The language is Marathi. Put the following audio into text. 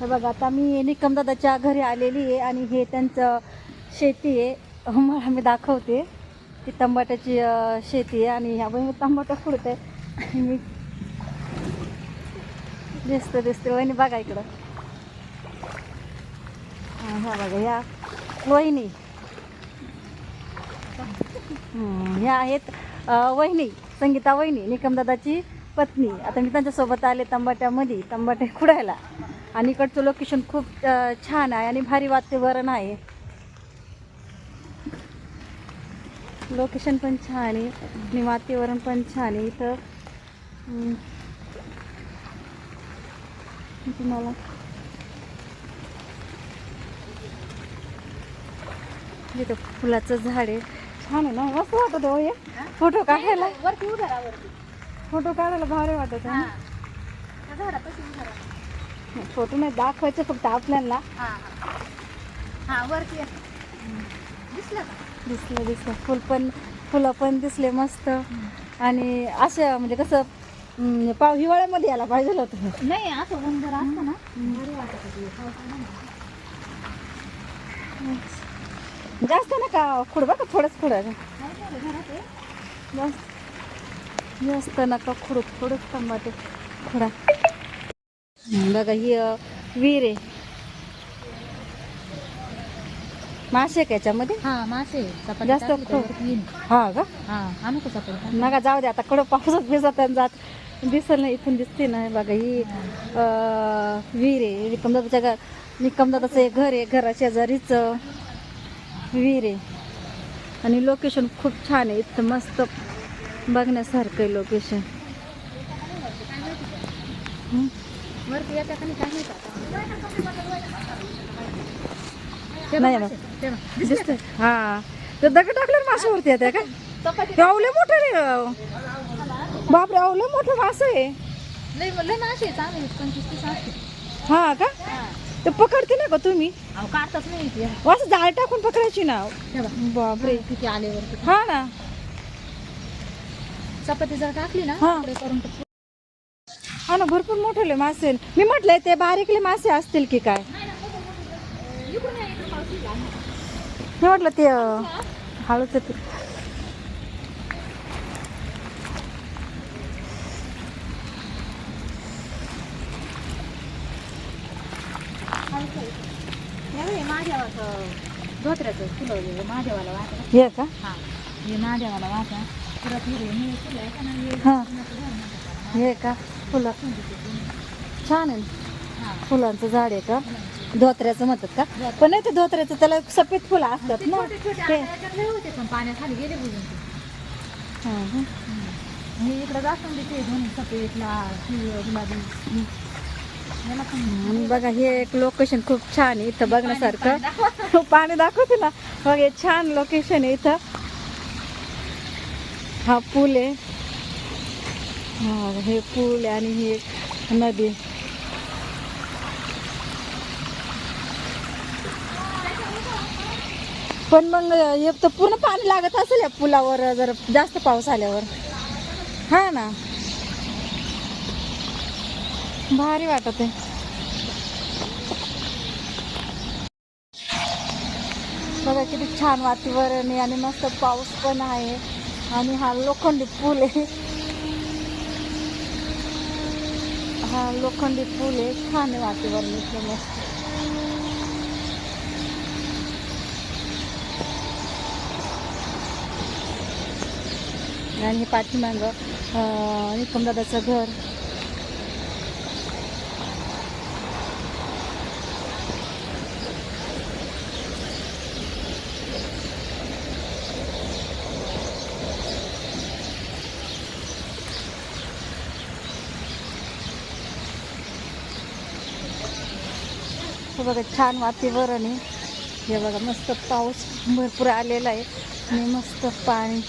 हे बघा आता मी निकमदादाच्या घरी आलेली आहे आणि हे त्यांचं शेती आहे. मला मी दाखवते. ती तंबाट्याची शेती आहे आणि ह्या बहिणी तंबाटा फुडत आहे मी दिसतं दिसतं. वहिनी बघा इकडं. हा, ह्या बघा ह्या वहिनी. ह्या आहेत वहिनी संगीता वहिनी निकमदादाची पत्नी. आता मी त्यांच्यासोबत आले तंबाट्यामध्ये तंबाटे खुडायला. आणि इकडचं लोकेशन खूप छान आहे आणि भारी वातावरण आहे. लोकेशन पण छान आहे आणि वातावरण पण छान आहे इथं. तुम्हाला? इथं फुलाचं झाड आहे. छान आहे ना? मस्त वाटत हो हे. फोटो काढायला. फोटो काढायला भारी वाटत आहे फोटो नाही दाखवायचे फक्त आपल्याला. हा वरती. दिसलं का? दिसलं दिसलं. फुल पण फुलं पण दिसले मस्त. आणि अशा म्हणजे कसं पाव हिवाळ्यामध्ये यायला पाहिजे होतं. नाही असं ऊन जर असतं ना. भारी वाटत. जास्त नका खुड बघा थोडंच खुड? जास्त जास्त नका खुडू खुडूच टमाटे खुडा. बघा ही विहीर आहे. मासे का याच्यामध्ये? हा मासे चपाती जास्त टाकली तर खूप. वरती येईन. हा का? हा आणू का चपाती नका जाऊ दे आता कडं पावसात भिजत आणि जात दिसल नाही इथून दिसते ना हे बघा ही अं, विहीर आहे. निकमदादाच्या घर निकमदादाचं एक घर आहे घरा शेजारीच विहीर आहे. आणि लोकेशन खूप छान आहे. इथं मस्त बघण्यासारखं आहे लोकेशन वरती येत्या का नाही काय माहिती नाही दिसतंय हा. दगड येते का? हे अवले मोठं रे. बापरे अवले मोठं मासं. आहे लय लय मासे आहेत, चांगले आहेत, पंचवीस तीस असते हा का? हा. ते पकडते ना का तुम्ही? अहो काढताच नाही येते असं जाळ टाकून पकडायची ना. हे बघ बापरे. किती आले वरती हा ना. चपाती जर टाकली ना हा. इकडे करून हा ना भरपूर मोठे मासे. मी म्हटलंय ते बारीकले मासे असतील की काय. मी म्हटलं ते हळूच ते बघ, महादेवाचं धोत्र्याचं फुलं महादेवाला वाहतं. हे का हा हे महादेवाला वाहता परत हिरवे हे फुलं आहे का ना. फुलाचं झाड म्हणतात त्याला. हे का फुलं छान आहे. हा. फुलांचं झाड आहे का? धोत्र्याचं म्हणतात का? पण नाही ते धोत्र्याचं त्याला सफेद फुलं असतात ना. ते पाण्याखाली गेले बुजून ते. हा, हा. हे इकडं जास्त ते दोन्ही सफेद लाल पिवळं गुलाबी. याला पण आणि बघा हे एक लोकेशन खूप छान आहे इथं बघण्यासारखं. पाणी दाखवते ना. बघ हे छान लोकेशन आहे इथं. हा पूल आहे. हा हे पूल आहे आणि ही नदी. पण मग हे तर पूर्ण पाणी लागत असेल या पुलावर जर जास्त पाऊस आल्यावर. हा ना? भारी वाटत आहे. बघा किती छान वातावरण आहे आणि मस्त पाऊस पण आहे. आणि हा लोखंडी पूल आहे. हा लोखंडी पूल आहे छान आहे वातावरण इथलं मस्त. आणि पाठीमागं निकमदादाचं घर. हे बघा छान वातावरण आहे. हे बघा मस्त पाऊस भरपूर आलेला आहे. आणि मस्त पाणी.